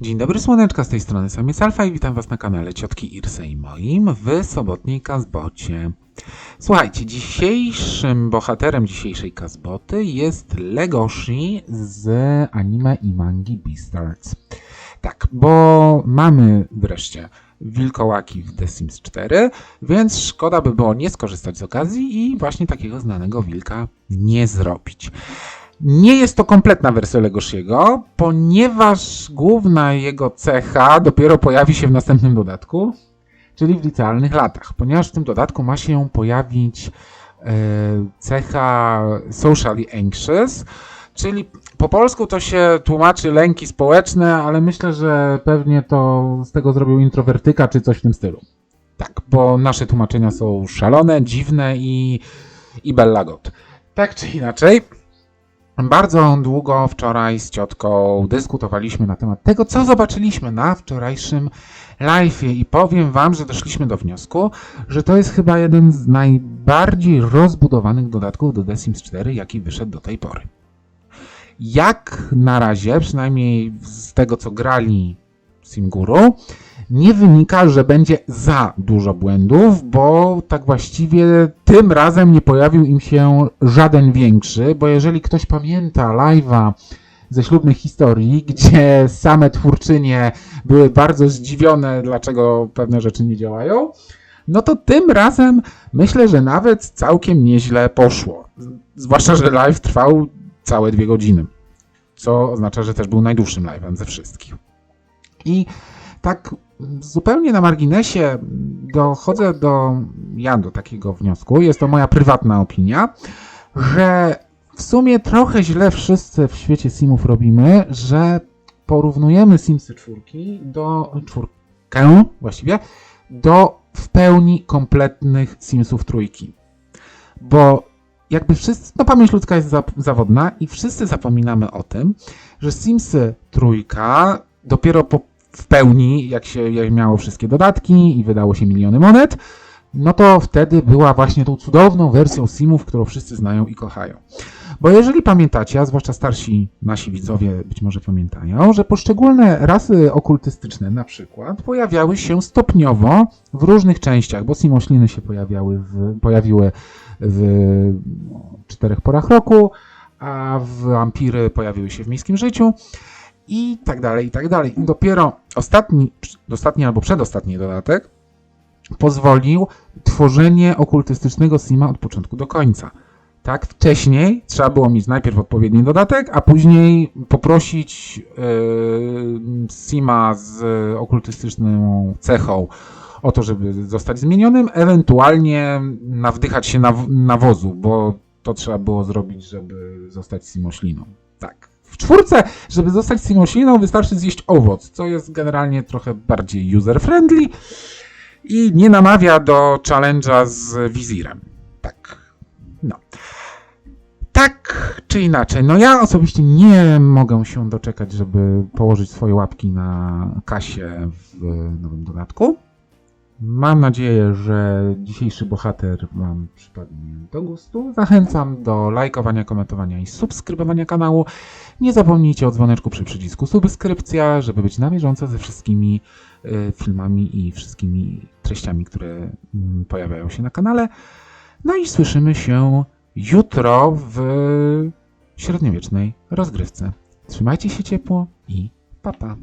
Dzień dobry słoneczka, z tej strony Samiec Alfa i witam was na kanale Ciotki Irse i moim w sobotniej Kazbocie. Słuchajcie, dzisiejszym bohaterem dzisiejszej Kazboty jest Legoshi z anime i mangi Beastars. Tak, bo mamy wreszcie wilkołaki w The Sims 4, więc szkoda by było nie skorzystać z okazji i właśnie takiego znanego wilka nie zrobić. Nie jest to kompletna wersja Legoshiego, ponieważ główna jego cecha dopiero pojawi się w następnym dodatku, czyli w licealnych latach. Ponieważ w tym dodatku ma się pojawić e, cecha socially anxious, czyli po polsku to się tłumaczy lęki społeczne, ale myślę, że pewnie to z tego zrobił introwertyka czy coś w tym stylu. Tak, bo nasze tłumaczenia są szalone, dziwne i, i bellagot. Tak czy inaczej, bardzo długo wczoraj z ciotką dyskutowaliśmy na temat tego, co zobaczyliśmy na wczorajszym live'ie i powiem wam, że doszliśmy do wniosku, że to jest chyba jeden z najbardziej rozbudowanych dodatków do The Sims 4, jaki wyszedł do tej pory. Jak na razie, przynajmniej z tego co grali Simguru, nie wynika, że będzie za dużo błędów, bo tak właściwie tym razem nie pojawił im się żaden większy, bo jeżeli ktoś pamięta live'a ze ślubnych historii, gdzie same twórczynie były bardzo zdziwione, dlaczego pewne rzeczy nie działają, no to tym razem myślę, że nawet całkiem nieźle poszło. Zwłaszcza, że live trwał całe dwie godziny, co oznacza, że też był najdłuższym live'em ze wszystkich. I tak zupełnie na marginesie dochodzę do, ja do takiego wniosku, jest to moja prywatna opinia, że w sumie trochę źle wszyscy w świecie Simów robimy, że porównujemy Simsy czwórki do czwórkę właściwie do w pełni kompletnych Simsów trójki. Bo jakby wszyscy, no pamięć ludzka jest za, zawodna i wszyscy zapominamy o tym, że Simsy trójka dopiero po, w pełni, jak się jak miało wszystkie dodatki i wydało się miliony monet, no to wtedy była właśnie tą cudowną wersją Simów, którą wszyscy znają i kochają. Bo jeżeli pamiętacie, a zwłaszcza starsi nasi widzowie być może pamiętają, że poszczególne rasy okultystyczne na przykład pojawiały się stopniowo w różnych częściach, bo Simośliny się pojawiały w, pojawiły w czterech porach roku, a wampiry pojawiły się w miejskim życiu i tak dalej, i tak dalej. I dopiero ostatni, ostatni albo przedostatni dodatek pozwolił tworzenie okultystycznego Sima od początku do końca. Tak, wcześniej trzeba było mieć najpierw odpowiedni dodatek, a później poprosić yy, Sima z okultystyczną cechą o to, żeby zostać zmienionym, ewentualnie nawdychać się naw- nawozu, bo to trzeba było zrobić, żeby zostać Simośliną. Tak. W czwórce, żeby zostać Simośliną, wystarczy zjeść owoc, co jest generalnie trochę bardziej user-friendly i nie namawia do challenge'a z wizirem. Tak. No. Tak czy inaczej, no ja osobiście nie mogę się doczekać, żeby położyć swoje łapki na kasie w nowym dodatku. Mam nadzieję, że dzisiejszy bohater Wam przypadnie do gustu. Zachęcam do lajkowania, komentowania i subskrybowania kanału. Nie zapomnijcie o dzwoneczku przy przycisku subskrypcja, żeby być na bieżąco ze wszystkimi y, filmami i wszystkimi treściami, które mm, pojawiają się na kanale. No i słyszymy się jutro w średniowiecznej rozgrywce. Trzymajcie się ciepło i pa pa.